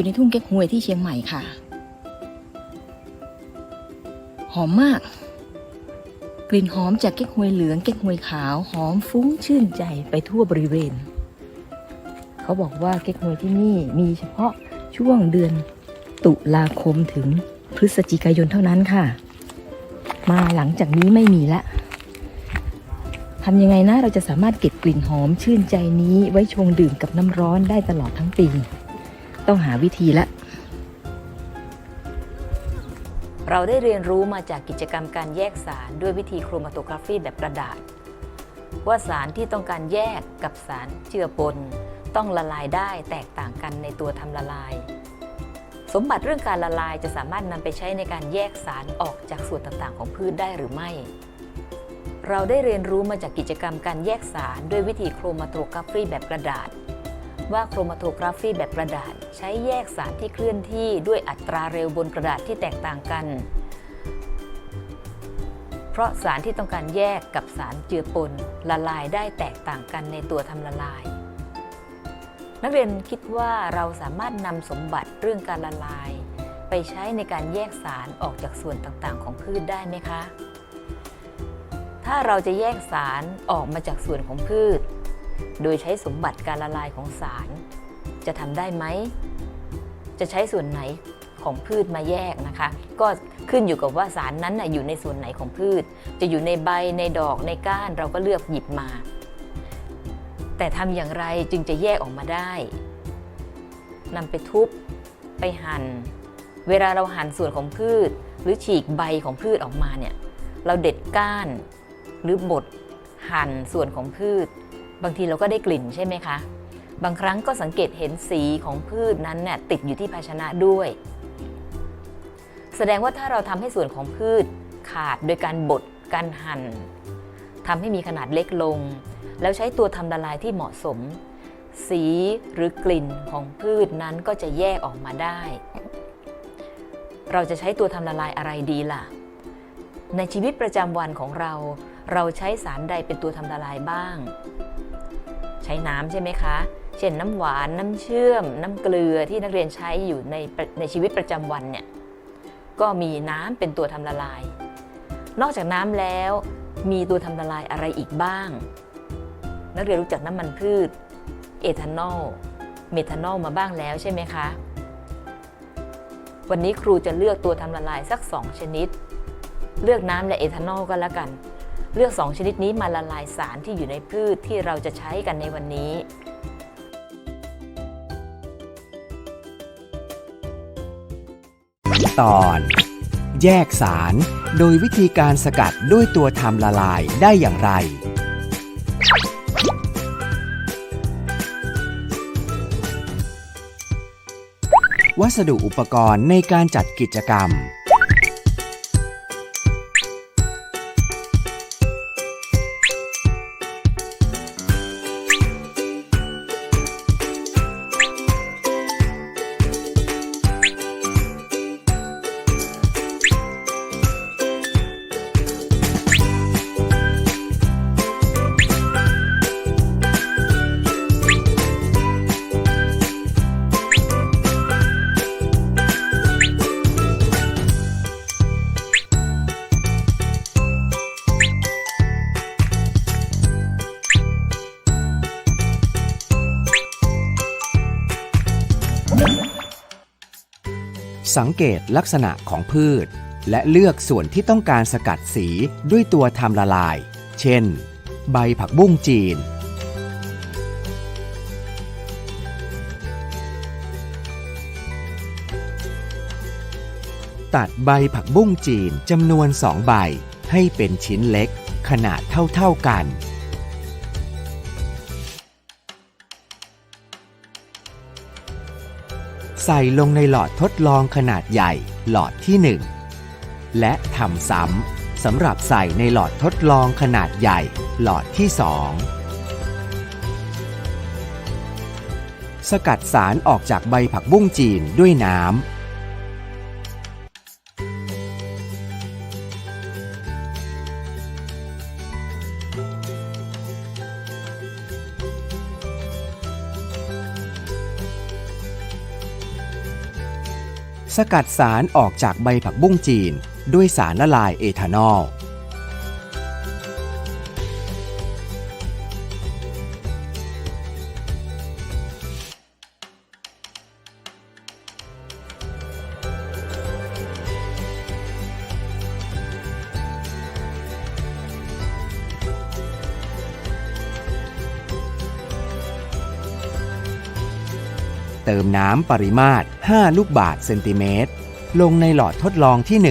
อยู่ในทุ่งเก๊กฮวยที่เชียงใหม่ค่ะ หอมมาก กลิ่นหอมจากเก๊กฮวยเหลืองเก๊กฮวยขาวหอมฟุ้งชื่นใจไปทั่วบริเวณ เขาบอกว่าเก๊กฮวยที่นี่มีเฉพาะช่วงเดือนตุลาคมถึงพฤศจิกายนเท่านั้นค่ะ มาหลังจากนี้ไม่มีละทำยังไงนะเราจะสามารถเก็บกลิ่นหอมชื่นใจนี้ไว้ชงดื่มกับน้ำร้อนได้ตลอดทั้งปี ต้องหาวิธีละ เราได้เรียนรู้มาจากกิจกรรมการแยกสารด้วยวิธีโครมาโตกราฟีแบบกระดาษ ว่าสารที่ต้องการแยกกับสารเจือปน ต้องละลายได้แตกต่างกันในตัวทำละลาย สมบัติเรื่องการละลายจะสามารถนำไปใช้ในการแยกสารออกจากส่วนต่างๆ ของพืชได้หรือไม่เราได้เรียนรู้มาจากกิจกรรมการแยกสารด้วยวิธีโครมาโตกราฟีแบบกระดาษ ว่าโครมาโตกราฟีแบบกระดาษ ใช้แยกสารที่เคลื่อนที่ด้วยอัตราเร็วบนกระดาษที่แตกต่างกัน เพราะสารที่ต้องการแยกกับสารเจือปนละลายได้แตกต่างกันในตัวทำละลาย นักเรียนคิดว่าเราสามารถนำสมบัติเรื่องการละลาย ไปใช้ในการแยกสารออกจากส่วนต่างๆ ของพืชได้ไหมคะ ถ้าเราจะแยกสารออกมาจากส่วนของพืช โดยใช้สมบัติการละลายของสาร จะทำได้ไหม จะใช้ส่วนไหนของพืชมาแยกนะคะ ก็ขึ้นอยู่กับว่าสารนั้นนะอยู่ในส่วนไหนของพืช จะอยู่ในใบในดอกในก้านเราก็เลือกหยิบมา แต่ทำอย่างไรจึงจะแยกออกมาได้นำไปทุบไปหัน่น เวลาเราหั่นส่วนของพืช หรือฉีกใบของพืชออกมาเนี่ย เราเด็ดก้านหรือบดหั่นส่วนของพืช บางทีเราก็ได้กลิ่นใช่ไหมคะ บางครั้งก็สังเกตเห็นสีของพืชนั้นเนี่ยติดอยู่ที่ภาชนะด้วย แสดงว่าถ้าเราทำให้ส่วนของพืชขาดโดยการบดการหั่นทำให้มีขนาดเล็กลง แล้วใช้ตัวทำละลายที่เหมาะสม สีหรือกลิ่นของพืชนั้นก็จะแยกออกมาได้ เราจะใช้ตัวทำละลายอะไรดีล่ะ ในชีวิตประจำวันของเรา เราใช้สารใดเป็นตัวทำละลายบ้าง ใช้น้ำใช่ไหมคะ เช่นน้ำหวานน้ำเชื่อม น้ำเกลือที่นักเรียนใช้อยู่ในในชีวิตประจำวันเนี่ยก็มีน้ำเป็นตัวทำละลาย นอกจากน้ำแล้วมีตัวทำละลายอะไรอีกบ้าง นักเรียนรู้จักน้ำมันพืช เอทานอล เมทานอลมาบ้างแล้วใช่ไหมคะ วันนี้ครูจะเลือกตัวทำละลายสัก 2 ชนิด เลือกน้ำและเอทานอลก็แล้วกัน เลือก 2 ชนิดนี้มาละลายสารที่อยู่ในพืชที่เราจะใช้กันในวันนี้ ตอน แยกสารโดยวิธีการสกัดด้วยตัวทำละลายได้อย่างไร วัสดุอุปกรณ์ในการจัดกิจกรรม สังเกตลักษณะของพืช และเลือกส่วนที่ต้องการสกัดสีด้วยตัวทำละลาย เช่น ใบผักบุ้งจีน ตัดใบผักบุ้งจีนจำนวนสองใบให้เป็นชิ้นเล็กขนาดเท่าๆกัน ใส่ลงในหลอดทดลองขนาดใหญ่หลอดที่ 1 และทำซ้ำสำหรับใส่ในหลอดทดลองขนาดใหญ่หลอดที่ 2 สกัดสารออกจากใบผักบุ้งจีนด้วยน้ำ สกัดสารออกจากใบผักบุ้งจีน ด้วยสารละลายเอทานอล เติมน้ำปริมาตร 5 ลูกบาศก์เซนติเมตร ลงในหลอดทดลองที่ 1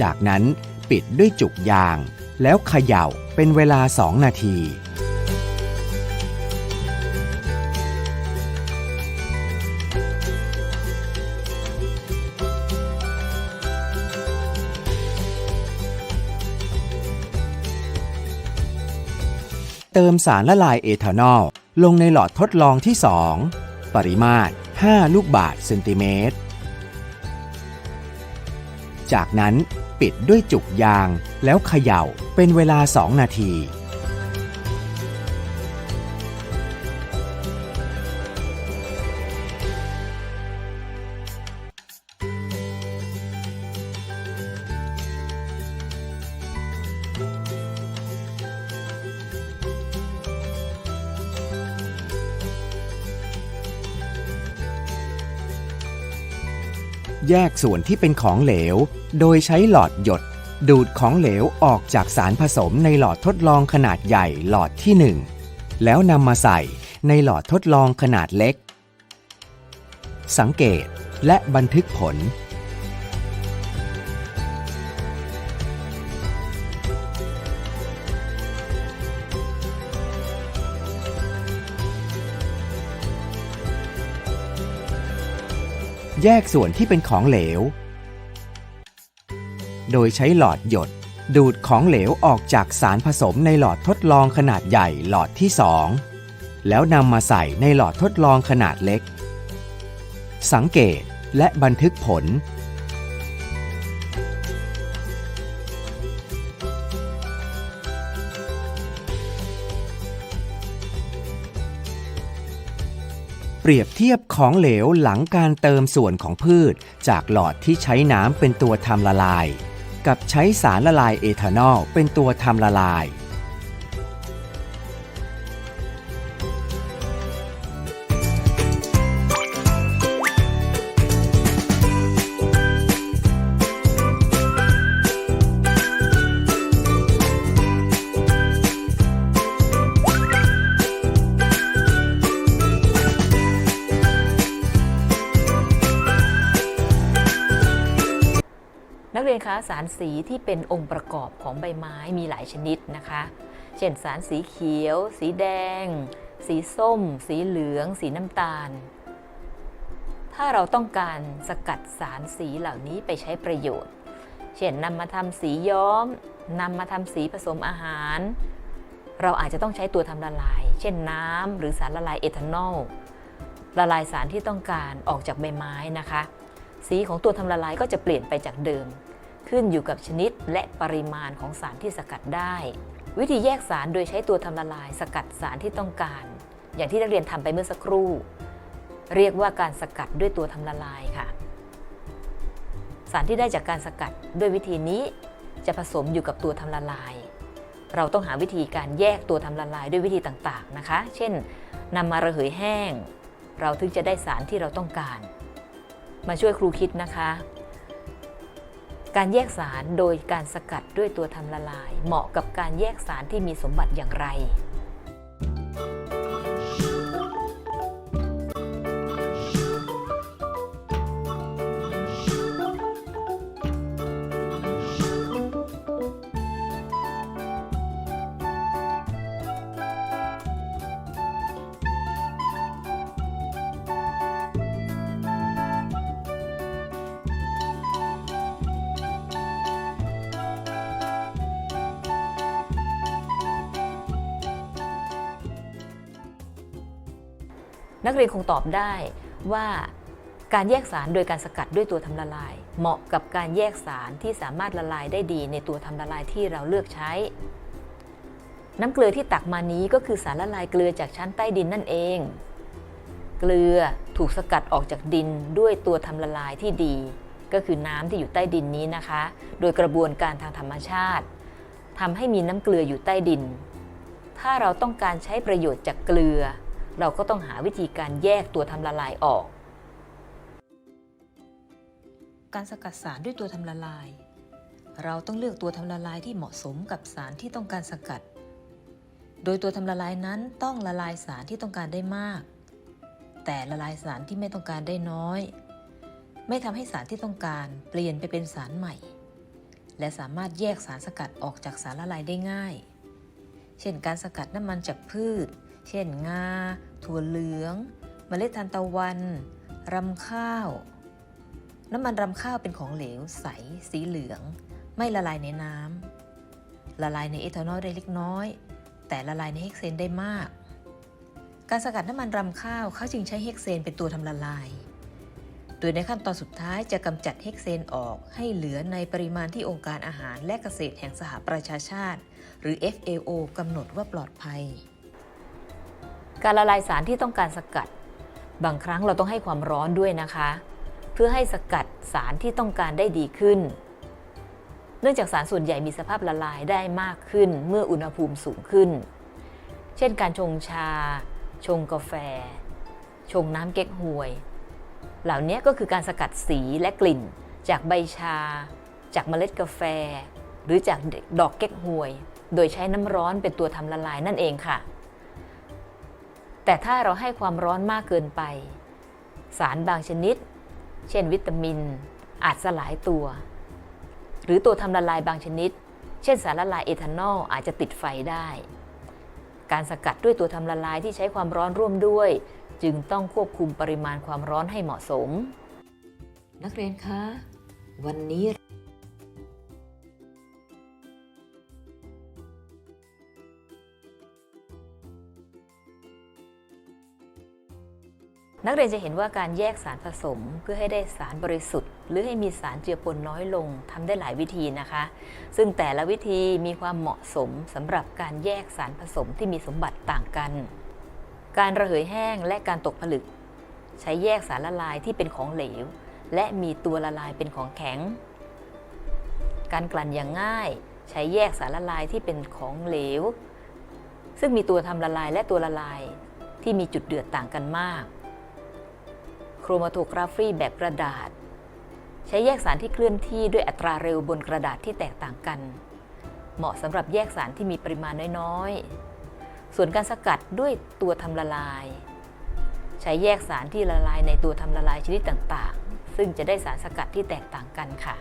จากนั้นปิดด้วยจุกยาง แล้วเขย่าเป็นเวลา 2 นาที เติมสารละลายเอทานอล ลงในหลอดทดลองที่ 2 ปริมาตร 5 ลูกบาศก์เซนติเมตร จากนั้นปิดด้วยจุกยางแล้วเขย่าเป็นเวลา 2 นาที แยกส่วนที่เป็นของเหลว โดยใช้หลอดหยด ดูดของเหลวออกจากสารผสมในหลอดทดลองขนาดใหญ่หลอดที่ 1 แล้วนำมาใส่ในหลอดทดลองขนาดเล็ก สังเกตและบันทึกผล แยกส่วนที่เป็นของเหลว โดยใช้หลอดหยด ดูดของเหลวออกจากสารผสมในหลอดทดลองขนาดใหญ่หลอดที่ 2 แล้วนำมาใส่ในหลอดทดลองขนาดเล็ก สังเกตและบันทึกผล เปรียบเทียบของเหลวหลังการเติมส่วนของพืช จากหลอดที่ใช้น้ำเป็นตัวทำละลาย กับใช้สารละลายเอทานอลเป็นตัวทำละลาย นคะสารสีที่เป็นองค์ประกอบของใบไม้มีหลายชนิดนะคะ เช่นสารสีเขียว สีแดง สีส้ม สีเหลือง สีน้ำตาล ถ้าเราต้องการสกัดสารสีเหล่านี้ไปใช้ประโยชน์ เช่นนำมาทำสีย้อมนำมาทำสีผสมอาหาร เราอาจจะต้องใช้ตัวทำละลาย เช่นน้ำหรือสารละลายเอทานอลละลายสารที่ต้องการออกจากใบไม้นะคะ สีของตัวทำละลายก็จะเปลี่ยนไปจากเดิม ขึ้นอยู่กับชนิดและปริมาณของสารที่สกัดได้ วิธีแยกสารโดยใช้ตัวทำละลายสกัดสารที่ต้องการ อย่างที่นักเรียนทำไปเมื่อสักครู่ เรียกว่าการสกัดด้วยตัวทำละลายค่ะ สารที่ได้จากการสกัดด้วยวิธีนี้ จะผสมอยู่กับตัวทำละลาย เราต้องหาวิธีการแยกตัวทำละลายด้วยวิธีต่างๆนะคะ เช่นนำมาระเหยแห้ง เราถึงจะได้สารที่เราต้องการ มาช่วยครูคิดนะคะ การแยกสารโดยการสกัดด้วยตัวทำละลาย เหมาะกับการแยกสารที่มีสมบัติอย่างไร นักเรียนคงตอบได้ว่าการแยกสารโดยการสกัดด้วยตัวทำละลาย เหมาะกับการแยกสารที่สามารถละลายได้ดีในตัวทำละลายที่เราเลือกใช้ น้ำเกลือที่ตักมานี้ก็คือสารละลายเกลือจากชั้นใต้ดินนั่นเอง เกลือถูกสกัดออกจากดินด้วยตัวทำละลายที่ดี ก็คือน้ำที่อยู่ใต้ดินนี้นะคะ โดยกระบวนการทางธรรมชาติทำให้มีน้ำเกลืออยู่ใต้ดิน ถ้าเราต้องการใช้ประโยชน์จากเกลือ เราก็ต้องหาวิธีการแยกตัวทำละลายออก การสกัดสารด้วยตัวทำละลาย เราต้องเลือกตัวทำละลายที่เหมาะสมกับสารที่ต้องการสกัด โดยตัวทำละลายนั้นต้องละลายสารที่ต้องการได้มาก แต่ละลายสารที่ไม่ต้องการได้น้อย ไม่ทำให้สารที่ต้องการเปลี่ยนไปเป็นสารใหม่ และสามารถแยกสารสกัดออกจากสารละลายได้ง่าย เช่นการสกัดน้ำมันจากพืช เช่นงา ถั่วเหลือง เมล็ดทานตะวัน รำข้าว น้ำมันรำข้าวเป็นของเหลวใส สีเหลือง ไม่ละลายในน้ำ ละลายในเอทานอลได้เล็กน้อย แต่ละลายในเฮกเซนได้มาก การสกัดน้ำมันรำข้าวเขาจึงใช้เฮกเซนเป็นตัวทำละลาย โดยในขั้นตอนสุดท้ายจะกำจัดเฮกเซนออกให้เหลือในปริมาณที่องค์การอาหารและเกษตรแห่งสหประชาชาติ หรือ FAO กำหนดว่าปลอดภัย การละลายสารที่ต้องการสกัด บางครั้งเราต้องให้ความร้อนด้วยนะคะ เพื่อให้สกัดสารที่ต้องการได้ดีขึ้น เนื่องจากสารส่วนใหญ่มีสภาพละลายได้มากขึ้นเมื่ออุณหภูมิสูงขึ้น เช่นการชงชา ชงกาแฟ ชงน้ำเก๊กฮวย เหล่านี้ก็คือการสกัดสีและกลิ่น จากใบชา จากเมล็ดกาแฟ หรือจากดอกเก๊กฮวย โดยใช้น้ำร้อนเป็นตัวทำละลายนั่นเองค่ะ แต่ถ้าเราให้ความร้อนมากเกินไป สารบางชนิด เช่นวิตามิน อาจสลายตัว หรือตัวทำละลายบางชนิด เช่นสารละลายเอทานอลอาจจะติดไฟได้ การสกัดด้วยตัวทำละลายที่ใช้ความร้อนร่วมด้วย จึงต้องควบคุมปริมาณความร้อนให้เหมาะสม นักเรียนคะ วันนี้ นักเรียนจะเห็นว่าการแยกสารผสมเพื่อให้ได้สารบริสุทธิ์ หรือให้มีสารเจือปนน้อยลงทำได้หลายวิธีนะคะ ซึ่งแต่ละวิธีมีความเหมาะสมสำหรับการแยกสารผสมที่มีสมบัติต่างกัน การระเหยแห้งและการตกผลึก ใช้แยกสารละลายที่เป็นของเหลว และมีตัวละลายเป็นของแข็ง การกลั่นอย่างง่าย ใช้แยกสารละลายที่เป็นของเหลว ซึ่งมีตัวทำละลายและตัวละลายที่มีจุดเดือดต่างกันมาก โครมาโทกราฟีแบบกระดาษ ใช้แยกสารที่เคลื่อนที่ด้วยอัตราเร็วบนกระดาษที่แตกต่างกัน เหมาะสำหรับแยกสารที่มีปริมาณน้อยๆ ส่วนการสกัดด้วยตัวทำละลาย ใช้แยกสารที่ละลายในตัวทำละลายชนิดต่างๆ ซึ่งจะได้สารสกัดที่แตกต่างกันค่ะ